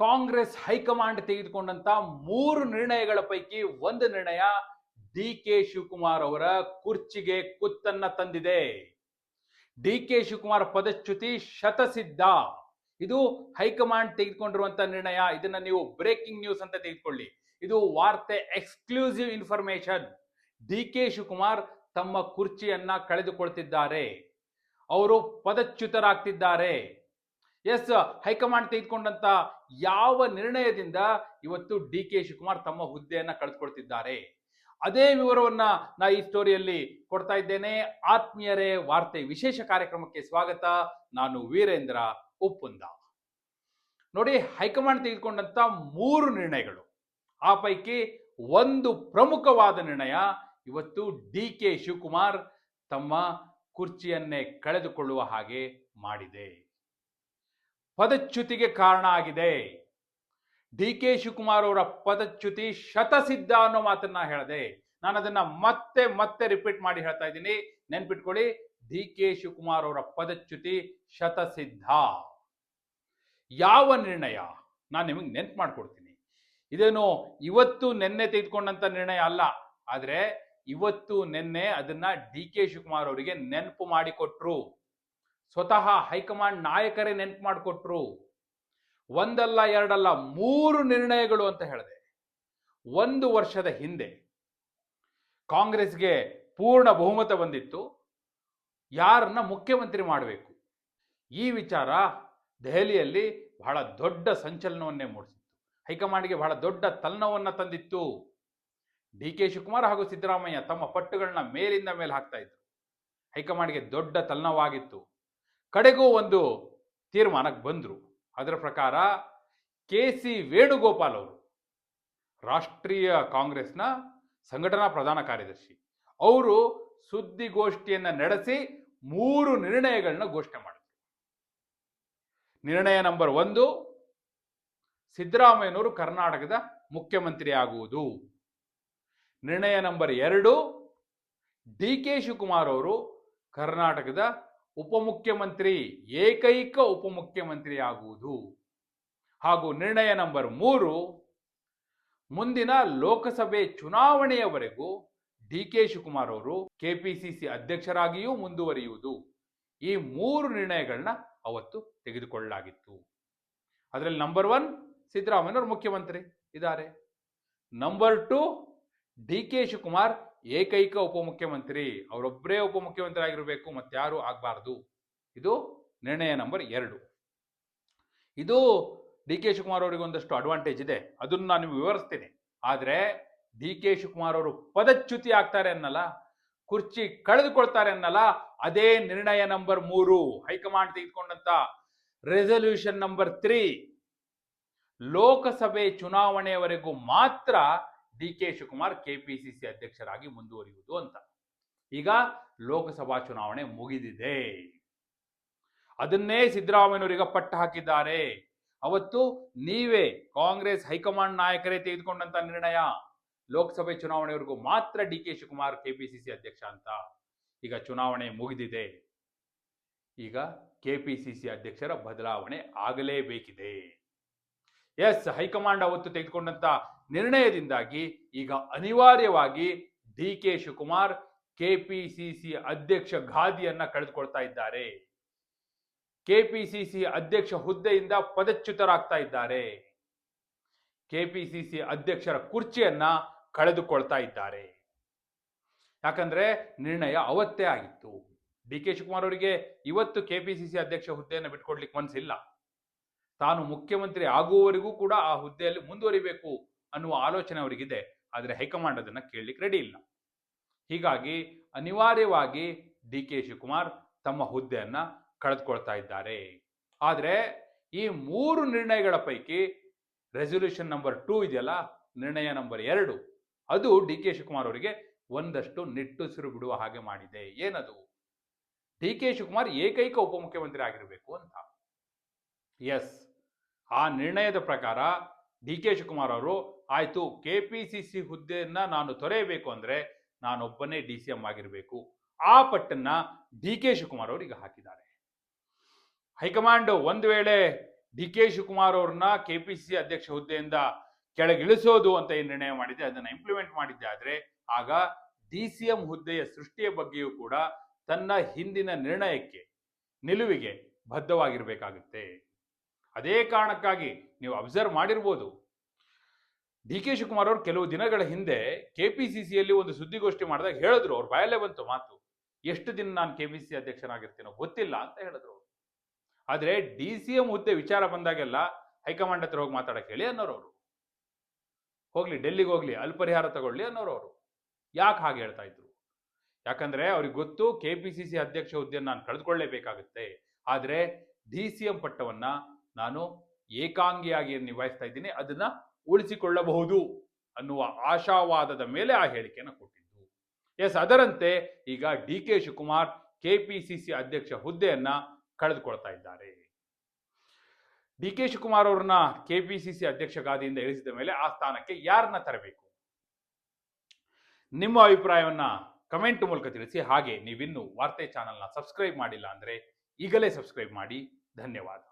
Congress high command ತೆಗೆದುಕೊಂಡಂತ ಮೂರು ನಿರ್ಣಯಗಳ ಪೈಕಿ ಒಂದು ನಿರ್ಣಯ ಡಿ ಕೆ ಶಿವಕುಮಾರ್ ಅವರ ಕುರ್ಚಿಗೆ ಕುತ್ತನ್ನ ತಂದಿದೆ. ಡಿ ಕೆ ಶಿವಕುಮಾರ್ ಪದಚ್ಯುತಿ ಶತಸಿದ್ಧ. ಇದು ಹೈಕಮಾಂಡ್ ತೆಗೆದುಕೊಂಡಿರುವಂತಹ ನಿರ್ಣಯ. ಇದನ್ನ ನೀವು ಬ್ರೇಕಿಂಗ್ ನ್ಯೂಸ್ ಅಂತ ತೆಗೆದುಕೊಳ್ಳಿ. ಇದು ವಾರ್ತೆ exclusive information D K Shivakumar ತಮ್ಮ ಕುರ್ಚಿಯನ್ನ ಕಳೆದುಕೊಳ್ತಿದ್ದಾರೆ. ಅವರು ಪದಚ್ಯುತರಾಗ್ತಿದ್ದಾರೆ. ಎಸ್, ಹೈಕಮಾಂಡ್ ತೆಗೆದುಕೊಂಡಂತ ಯಾವ ನಿರ್ಣಯದಿಂದ ಇವತ್ತು ಡಿ ಕೆ ಶಿವಕುಮಾರ್ ತಮ್ಮ ಹುದ್ದೆಯನ್ನ ಕಳೆದುಕೊಳ್ತಿದ್ದಾರೆ? ಅದೇ ವಿವರವನ್ನ ನಾ ಈ ಸ್ಟೋರಿಯಲ್ಲಿ ಕೊಡ್ತಾ ಇದ್ದೇನೆ. ಆತ್ಮೀಯರೇ, ವಾರ್ತೆ ವಿಶೇಷ ಕಾರ್ಯಕ್ರಮಕ್ಕೆ ಸ್ವಾಗತ. ನಾನು ವೀರೇಂದ್ರ ಉಪ್ಪುಂದ. ನೋಡಿ, ಹೈಕಮಾಂಡ್ ತೆಗೆದುಕೊಂಡಂತ ಮೂರು ನಿರ್ಣಯಗಳು. ಆ ಪೈಕಿ ಒಂದು ಪ್ರಮುಖವಾದ ನಿರ್ಣಯ ಇವತ್ತು ಡಿ ಕೆ ಶಿವಕುಮಾರ್ ತಮ್ಮ ಕುರ್ಚಿಯನ್ನೇ ಕಳೆದುಕೊಳ್ಳುವ ಹಾಗೆ ಮಾಡಿದೆ. ಪದಚ್ಯುತಿಗೆ ಕಾರಣ ಆಗಿದೆ. ಡಿ ಕೆ ಶಿವಕುಮಾರ್ ಅವರ ಪದಚ್ಯುತಿ ಶತಸಿದ್ಧ ಅನ್ನೋ ಮಾತನ್ನ ಹೇಳಿದೆ ನಾನು ಅದನ್ನ ಮತ್ತೆ ಮತ್ತೆ ರಿಪೀಟ್ ಮಾಡಿ ಹೇಳ್ತಾ ಇದ್ದೀನಿ. ನೆನ್ಪಿಟ್ಕೊಳ್ಳಿ, ಡಿ ಕೆ ಶಿವಕುಮಾರ್ ಅವರ ಪದಚ್ಯುತಿ ಶತಸಿದ್ಧ. ಯಾವ ನಿರ್ಣಯ? ನಾನು ನಿಮಗೆ ನೆನ್ಪು ಮಾಡ್ಕೊಡ್ತೀನಿ. ಇದೇನು ಇವತ್ತು ನಿನ್ನೆ ತೆಗೆದುಕೊಂಡಂತ ನಿರ್ಣಯ ಅಲ್ಲ, ಆದ್ರೆ ಇವತ್ತು ನಿನ್ನೆ ಅದನ್ನ ಡಿ ಕೆ ಶಿವಕುಮಾರ್ ಅವರಿಗೆ ನೆನಪು ಮಾಡಿಕೊಟ್ರು ಸ್ವತಃ ಹೈಕಮಾಂಡ್ ನಾಯಕರೇ ನೆನ್ಪು ಮಾಡಿಕೊಟ್ರು. ಒಂದಲ್ಲ ಎರಡಲ್ಲ ಮೂರು ನಿರ್ಣಯಗಳು ಅಂತ ಹೇಳಿದೆ. ಒಂದು ವರ್ಷದ ಹಿಂದೆ ಕಾಂಗ್ರೆಸ್ಗೆ ಪೂರ್ಣ ಬಹುಮತ ಬಂದಿತ್ತು. ಯಾರನ್ನ ಮುಖ್ಯಮಂತ್ರಿ ಮಾಡಬೇಕು? ಈ ವಿಚಾರ ದೆಹಲಿಯಲ್ಲಿ ಬಹಳ ದೊಡ್ಡ ಸಂಚಲನವನ್ನೇ ಮೂಡಿಸಿತ್ತು. ಹೈಕಮಾಂಡ್ಗೆ ಬಹಳ ದೊಡ್ಡ ತಲ್ಲಣವನ್ನ ತಂದಿತ್ತು. ಡಿ ಕೆ ಶಿವಕುಮಾರ್ ಹಾಗೂ ಸಿದ್ದರಾಮಯ್ಯ ತಮ್ಮ ಪಟ್ಟುಗಳನ್ನ ಮೇಲಿಂದ ಮೇಲೆ ಹಾಕ್ತಾ ಇದ್ರು. ಹೈಕಮಾಂಡ್ಗೆ ದೊಡ್ಡ ತಲ್ಲಣವಾಗಿತ್ತು ಕಡೆಗೂ ಒಂದು ತೀರ್ಮಾನಕ್ಕೆ ಬಂದರು. ಅದರ ಪ್ರಕಾರ ಕೆ ಸಿ ವೇಣುಗೋಪಾಲ್ ಅವರು ರಾಷ್ಟ್ರೀಯ ಕಾಂಗ್ರೆಸ್ನ ಸಂಘಟನಾ ಪ್ರಧಾನ ಕಾರ್ಯದರ್ಶಿ. ಅವರು ಸುದ್ದಿಗೋಷ್ಠಿಯನ್ನು ನಡೆಸಿ ಮೂರು ನಿರ್ಣಯಗಳನ್ನ ಘೋಷಣೆ ಮಾಡಿದರು. ನಿರ್ಣಯ ನಂಬರ್ ಒಂದು, ಸಿದ್ದರಾಮಯ್ಯನವರು ಕರ್ನಾಟಕದ ಮುಖ್ಯಮಂತ್ರಿ ಆಗುವುದು. ನಿರ್ಣಯ ನಂಬರ್ ಎರಡು, ಡಿ ಕೆ ಶಿವಕುಮಾರ್ ಅವರು ಕರ್ನಾಟಕದ ಉಪಮುಖ್ಯಮಂತ್ರಿ, ಏಕೈಕ ಉಪಮುಖ್ಯಮಂತ್ರಿ ಆಗುವುದು ಹಾಗೂ ನಿರ್ಣಯ ನಂಬರ್ ಮೂರು, ಮುಂದಿನ ಲೋಕಸಭೆ ಚುನಾವಣೆಯವರೆಗೂ ಡಿ ಕೆ ಶಿವಕುಮಾರ್ ಅವರು ಕೆಪಿಸಿಸಿ ಅಧ್ಯಕ್ಷರಾಗಿಯೂ ಮುಂದುವರಿಯುವುದು. ಈ ಮೂರು ನಿರ್ಣಯಗಳನ್ನ ಅವತ್ತು ತೆಗೆದುಕೊಳ್ಳಲಾಗಿತ್ತು. ಅದರಲ್ಲಿ ನಂಬರ್ ಒನ್, ಸಿದ್ದರಾಮಯ್ಯನವರು ಮುಖ್ಯಮಂತ್ರಿ ಇದ್ದಾರೆ. Number two, D K Shivakumar ಏಕೈಕ ಉಪಮುಖ್ಯಮಂತ್ರಿ, ಅವರೊಬ್ಬರೇ ಉಪಮುಖ್ಯಮಂತ್ರಿ ಆಗಿರಬೇಕು ಮತ್ತಾರು ಆಗಬಾರ್ದು. ಇದು ನಿರ್ಣಯ ನಂಬರ್ ಎರಡು. ಇದು ಡಿ ಕೆ ಶಿವಕುಮಾರ್ ಅವರಿಗೆ ಒಂದಷ್ಟು ಅಡ್ವಾಂಟೇಜ್ ಇದೆ. ಅದನ್ನು ನಾನು ವಿವರಿಸ್ತೀನಿ. ಆದರೆ ಡಿ ಕೆ ಶಿವಕುಮಾರ್ ಅವರು ಪದಚ್ಯುತಿ ಆಗ್ತಾರೆ ಅನ್ನಲ್ಲ, ಕುರ್ಚಿ ಕಳೆದುಕೊಳ್ತಾರೆ ಅನ್ನಲ್ಲ, ಅದೇ ನಿರ್ಣಯ ನಂಬರ್ ಮೂರು. ಹೈಕಮಾಂಡ್ ತೆಗೆದುಕೊಂಡಂತ ರೆಸಲ್ಯೂಷನ್ ನಂಬರ್ ತ್ರೀ. ಲೋಕಸಭೆ ಚುನಾವಣೆಯವರೆಗೂ ಮಾತ್ರ ಡಿ ಶಿವಕುಮಾರ್ ಕೆಪಿಸಿಸಿ ಅಧ್ಯಕ್ಷರಾಗಿ ಮುಂದುವರಿಯುವುದು ಅಂತ. ಈಗ ಲೋಕಸಭಾ ಚುನಾವಣೆ ಮುಗಿದಿದೆ. ಅದನ್ನೇ ಸಿದ್ದರಾಮಯ್ಯನವರಿಗೆ ಪಟ್ಟು ಹಾಕಿದ್ದಾರೆ. ಅವತ್ತು ನೀವೇ ಕಾಂಗ್ರೆಸ್ ಹೈಕಮಾಂಡ್ ನಾಯಕರೇ ತೆಗೆದುಕೊಂಡಂತ ನಿರ್ಣಯ. ಲೋಕಸಭೆ ಚುನಾವಣೆವರೆಗೂ ಮಾತ್ರ ಡಿ ಶಿವಕುಮಾರ್ ಕೆಪಿಸಿಸಿ ಅಧ್ಯಕ್ಷ ಅಂತ. ಈಗ ಚುನಾವಣೆ ಮುಗಿದಿದೆ. ಈಗ ಕೆಪಿಸಿಸಿ ಅಧ್ಯಕ್ಷರ ಬದಲಾವಣೆ ಆಗಲೇಬೇಕಿದೆ. ಎಸ್ ಹೈಕಮಾಂಡ್ ಅವತ್ತು ತೆಗೆದುಕೊಂಡಂತ ನಿರ್ಣಯದಿಂದಾಗಿ ಈಗ ಅನಿವಾರ್ಯವಾಗಿ ಡಿ ಕೆ ಶಿವಕುಮಾರ್ ಕೆಪಿಸಿಸಿ ಅಧ್ಯಕ್ಷ ಗಾದಿಯನ್ನ ಕಳೆದುಕೊಳ್ತಾ ಇದ್ದಾರೆ. ಕೆಪಿಸಿಸಿ ಅಧ್ಯಕ್ಷ ಹುದ್ದೆಯಿಂದ ಪದಚ್ಯುತರಾಗ್ತಾ ಇದ್ದಾರೆ. ಕೆಪಿಸಿಸಿ ಅಧ್ಯಕ್ಷರ ಕುರ್ಚಿಯನ್ನ ಕಳೆದುಕೊಳ್ತಾ ಇದ್ದಾರೆ. ಯಾಕಂದ್ರೆ ನಿರ್ಣಯ ಅವತ್ತೇ ಆಗಿತ್ತು. ಡಿ ಕೆ ಶಿವಕುಮಾರ್ ಅವರಿಗೆ ಇವತ್ತು ಕೆಪಿಸಿಸಿ ಅಧ್ಯಕ್ಷ ಹುದ್ದೆಯನ್ನು ಬಿಟ್ಕೊಡ್ಲಿಕ್ಕೆ ಮನಸ್ಸಿಲ್ಲ ತಾನು ಮುಖ್ಯಮಂತ್ರಿ ಆಗುವವರೆಗೂ ಕೂಡ ಆ ಹುದ್ದೆಯಲ್ಲಿ ಮುಂದುವರಿಬೇಕು ಅನ್ನುವ ಆಲೋಚನೆ ಅವರಿಗಿದೆ. ಆದರೆ ಹೈಕಮಾಂಡ್ ಅದನ್ನು ಕೇಳಲಿಕ್ಕೆ ರೆಡಿ ಇಲ್ಲ. ಹೀಗಾಗಿ ಅನಿವಾರ್ಯವಾಗಿ ಡಿ ಕೆ ಶಿವಕುಮಾರ್ ತಮ್ಮ ಹುದ್ದೆಯನ್ನ ಕಳೆದುಕೊಳ್ತಾ ಇದ್ದಾರೆ. ಆದರೆ ಈ ಮೂರು ನಿರ್ಣಯಗಳ ಪೈಕಿ ರೆಸೊಲ್ಯೂಷನ್ ನಂಬರ್ ಟೂ ಇದೆಯಲ್ಲ, ನಿರ್ಣಯ ನಂಬರ್ ಎರಡು, ಅದು ಡಿ ಕೆ ಶಿವಕುಮಾರ್ ಅವರಿಗೆ ಒಂದಷ್ಟು ನಿಟ್ಟುಸಿರು ಬಿಡುವ ಹಾಗೆ ಮಾಡಿದೆ. ಏನದು? ಡಿ ಕೆ ಶಿವಕುಮಾರ್ ಏಕೈಕ ಉಪಮುಖ್ಯಮಂತ್ರಿ ಆಗಿರಬೇಕು ಅಂತ. ಎಸ್ ಆ ನಿರ್ಣಯದ ಪ್ರಕಾರ ಡಿ ಕೆ ಶಿವಕುಮಾರ್ ಅವರು, ಆಯಿತು, ಕೆ ಪಿ ಸಿ ಸಿ ಹುದ್ದೆಯನ್ನ ನಾನು ತೊರೆಯಬೇಕು ಅಂದ್ರೆ ನಾನೊಬ್ಬನೇ ಡಿ ಸಿ ಎಂ ಆಗಿರಬೇಕು. ಆ ಪಟ್ಟನ್ನ ಡಿ ಕೆ ಶಿವಕುಮಾರ್ ಅವರು ಈಗ ಹಾಕಿದ್ದಾರೆ. ಹೈಕಮಾಂಡ್ ಒಂದು ವೇಳೆ ಡಿ ಕೆ ಶಿವಕುಮಾರ್ ಅವ್ರನ್ನ ಕೆಪಿಸಿಸಿ ಅಧ್ಯಕ್ಷ ಹುದ್ದೆಯಿಂದ ಕೆಳಗಿಳಿಸೋದು ಅಂತ ಏನು ನಿರ್ಣಯ ಮಾಡಿದೆ ಅದನ್ನ ಇಂಪ್ಲಿಮೆಂಟ್ ಮಾಡಿದ್ದೆ ಆದರೆ ಆಗ ಡಿ ಸಿ ಎಂ ಹುದ್ದೆಯ ಸೃಷ್ಟಿಯ ಬಗ್ಗೆಯೂ ಕೂಡ ತನ್ನ ಹಿಂದಿನ ನಿರ್ಣಯಕ್ಕೆ ನಿಲುವಿಗೆ ಬದ್ಧವಾಗಿರ್ಬೇಕಾಗುತ್ತೆ. ಅದೇ ಕಾರಣಕ್ಕಾಗಿ ನೀವು ಅಬ್ಸರ್ವ್ ಮಾಡಿರ್ಬೋದು. ಡಿ ಕೆ ಶಿವಕುಮಾರ್ ಅವರು ಕೆಲವು ದಿನಗಳ ಹಿಂದೆ ಕೆ ಪಿ ಸಿ ಸಿಯಲ್ಲಿ ಒಂದು ಸುದ್ದಿಗೋಷ್ಠಿ ಮಾಡಿದಾಗ ಹೇಳಿದ್ರು, ಅವ್ರು ಬಾಯಲ್ಲೇ ಬಂತು ಮಾತು. ಎಷ್ಟು ದಿನ ನಾನು ಕೆ ಪಿ ಸಿ ಅಧ್ಯಕ್ಷನಾಗಿರ್ತೀನೋ ಗೊತ್ತಿಲ್ಲ ಅಂತ ಹೇಳಿದ್ರು ಆದರೆ ಡಿ ಸಿ ಎಂ ಹುದ್ದೆ ವಿಚಾರ ಬಂದಾಗೆಲ್ಲ ಹೈಕಮಾಂಡ್ ಹತ್ರ ಹೋಗಿ ಮಾತಾಡಕ್ಕೆ ಹೇಳಿ ಅನ್ನೋರು ಅವರು. ಹೋಗ್ಲಿ, ಡೆಲ್ಲಿಗೆ ಹೋಗ್ಲಿ, ಅಲ್ಲಿ ಪರಿಹಾರ ತಗೊಳ್ಳಿ ಅನ್ನೋರು ಅವರು. ಯಾಕೆ ಹಾಗೆ ಹೇಳ್ತಾ ಇದ್ರು? ಯಾಕಂದ್ರೆ ಅವ್ರಿಗೆ ಗೊತ್ತು ಕೆ ಪಿ ಸಿ ಸಿ ಅಧ್ಯಕ್ಷ ಹುದ್ದೆಯನ್ನು ನಾನು ಕಳೆದುಕೊಳ್ಳೇಬೇಕಾಗುತ್ತೆ. ಆದರೆ ಡಿ ಸಿ ಎಂ ಪಟ್ಟವನ್ನ ನಾನು ಏಕಾಂಗಿಯಾಗಿ ನಿಭಾಯಿಸ್ತಾ ಇದ್ದೀನಿ, ಅದನ್ನ ಉಳಿಸಿಕೊಳ್ಳಬಹುದು ಅನ್ನುವ ಆಶಾವಾದದ ಮೇಲೆ ಆ ಹೇಳಿಕೆಯನ್ನು ಕೊಟ್ಟಿದ್ದು. ಎಸ್ ಅದರಂತೆ ಈಗ ಡಿ ಕೆ ಶಿವಕುಮಾರ್ ಕೆಪಿಸಿಸಿ ಅಧ್ಯಕ್ಷ ಹುದ್ದೆಯನ್ನ ಕಳೆದುಕೊಳ್ತಾ ಇದ್ದಾರೆ. ಡಿ ಕೆ ಶಿವಕುಮಾರ್ ಅವ್ರನ್ನ ಕೆಪಿಸಿಸಿ ಅಧ್ಯಕ್ಷ ಗಾದಿಯಿಂದ ಇಳಿಸಿದ ಮೇಲೆ ಆ ಸ್ಥಾನಕ್ಕೆ ಯಾರನ್ನ ತರಬೇಕು? ನಿಮ್ಮ ಅಭಿಪ್ರಾಯವನ್ನ ಕಮೆಂಟ್ ಮೂಲಕ ತಿಳಿಸಿ, ಹಾಗೆ ನೀವಿನ್ನು ವಾರ್ತೆ ಚಾನೆಲ್ನ ಸಬ್ಸ್ಕ್ರೈಬ್ ಮಾಡಿಲ್ಲ ಅಂದ್ರೆ ಈಗಲೇ ಸಬ್ಸ್ಕ್ರೈಬ್ ಮಾಡಿ. ಧನ್ಯವಾದ.